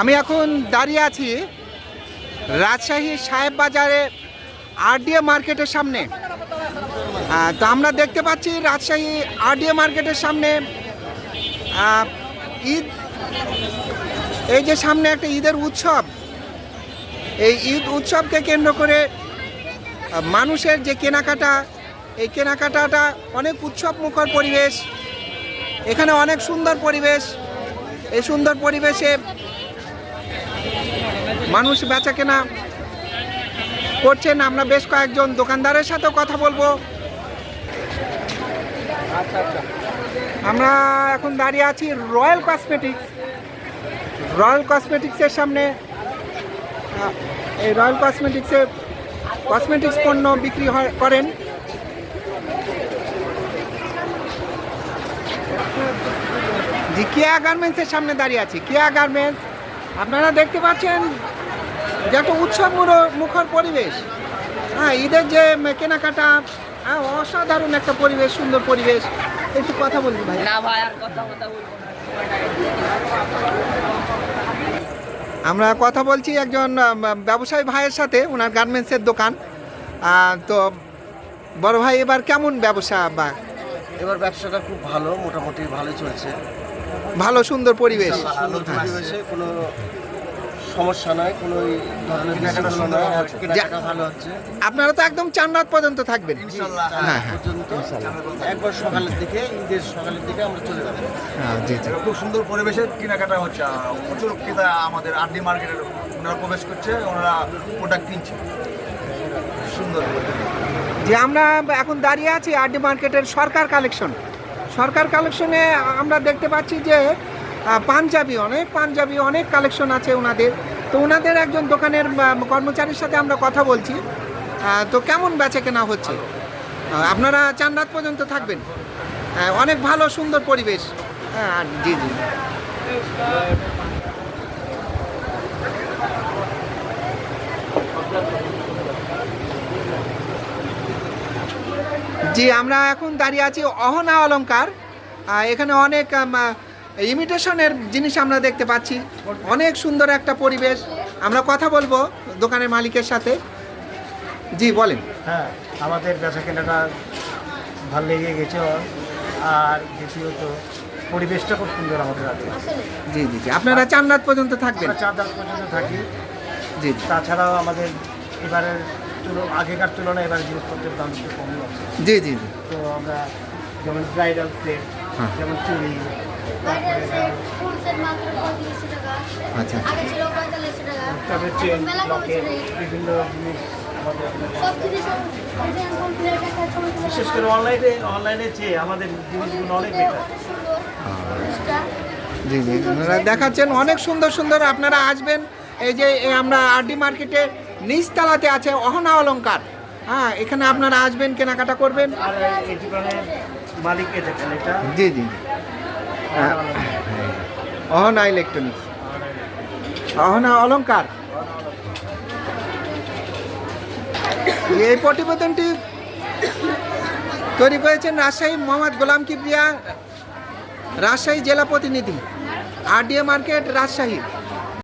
আমি এখন দাঁড়িয়ে আছি রাজশাহী সাহেব বাজারে আরডিএ মার্কেটের সামনে। তো আমরা দেখতে পাচ্ছি রাজশাহী আরডিএ মার্কেটের সামনে ঈদ। এই যে সামনে একটা ঈদের উৎসব, এই ঈদ উৎসবকে কেন্দ্র করে মানুষের যে কেনাকাটা, এই কেনাকাটাটা অনেক উৎসব মুখর পরিবেশ, এখানে অনেক সুন্দর পরিবেশ। এই সুন্দর পরিবেশে মানুষ বেচা কেনা করছেন। আমরা বেশ কয়েকজন দোকানদারের সাথেও কথা বলব। আমরা এখন দাঁড়িয়ে আছি রয়্যাল কসমেটিক্স। রয়্যাল কসমেটিক্সের সামনে। এই রয়্যাল কসমেটিক্সে কসমেটিক্স পণ্য বিক্রি করেন। জি কেয়া গার্মেন্টসের সামনে দাঁড়িয়ে আছি। কেয়া গার্মেন্টস আপনারা দেখতে পাচ্ছেন যে একটা উৎসব মুখর পরিবেশ। হ্যাঁ ঈদের যে কেনাকাটা হ্যাঁ অসাধারণ একটা পরিবেশ সুন্দর পরিবেশ। একটু কথা বলবি ভাই। না ভাই আর কথা কথা আমরা কথা বলছি একজন ব্যবসায়ী ভাইয়ের সাথে ওনার গার্মেন্টসের দোকান। তো বড় ভাই এবার কেমন ব্যবসা বা? এবার ব্যবসাটা খুব ভালো মোটামুটি ভালো চলছে। ভালো সুন্দর পরিবেশ। পরিবেশে। কোনো সমস্যা নাই কোনো ভালো হচ্ছে। আপনারা তো একদম চার রাত পর্যন্ত থাকবেন। হ্যাঁ হ্যাঁ। একবার সকালের দিকে ঈদের সকালের দিকে আমরা চলে যাব। হ্যাঁ, জি জি। খুব সুন্দর পরিবেশে কেনাকাটা হচ্ছে। আর প্রচুর ক্রেতা আমাদের আরডি মার্কেটের ওনারা প্রবেশ করছে ওনারা প্রোডাক্ট কিনছে। সুন্দর যে আমরা এখন দাঁড়িয়ে আছি আরডি মার্কেটের সরকার কালেকশন সরকার কালেকশনে আমরা দেখতে পাচ্ছি যে পাঞ্জাবি, অনেক পাঞ্জাবি, অনেক কালেকশন আছে ওনাদের। তো ওনাদের একজন দোকানের কর্মচারীর সাথে আমরা কথা বলছি। তো কেমন বেচা কেনা হচ্ছে? আপনারা চার রাত পর্যন্ত থাকবেন? অনেক ভালো, সুন্দর পরিবেশ। হ্যাঁ জি জি। জি আমরা এখন দাঁড়িয়ে আছি অহনা অলঙ্কার এখানে অনেক ইমিটেশনের জিনিস আমরা দেখতে পাচ্ছি। অনেক সুন্দর একটা পরিবেশ। আমরা কথা বলব দোকানের মালিকের সাথে। জি বলেন। হ্যাঁ আমাদের বেচা কেনাটা ভালো লেগে গেছে। আর দ্বিতীয়ত পরিবেশটা খুব সুন্দর আমাদের আছে জি জি জি। আপনারা চার রাত পর্যন্ত থাকবেন। চার দাস পর্যন্ত থাকি। জি। তাছাড়াও আমাদের এবারের আগেকার তুলনায় এবার জিনিসপত্রের দাম একটু কমই আছে। জি জি জি। তো আমরা যেমন ব্রাইডাল সেট হ্যাঁ। যেমন চুড়ি সেট ফুল সেট মাত্র পঁয়ত্রিশশো টাকা। আচ্ছা। তারপরে চেন লকেট বিভিন্ন জিনিস বিশেষ করে অনলাইনে অনলাইনে চেয়ে আমাদের জিনিসগুলো অনেক বেটার জি জি আপনারা দেখাচ্ছেন অনেক সুন্দর সুন্দর আপনারা আসবেন। এই যে আমরা আরডি মার্কেটে নিচতলাতে আছে অহনা অলঙ্কার হ্যাঁ এখানে আপনারা আসবেন কেনাকাটা করবেন। জি জি। হ্যাঁ। অহনা ইলেকট্রনিক্স অহনা অলঙ্কার এই প্রতিবেদনটি তৈরি করেছেন রাজশাহী মোহাম্মদ গোলাম কিবরিয়া রাজশাহী জেলা প্রতিনিধি আরডিএ মার্কেট রাজশাহী।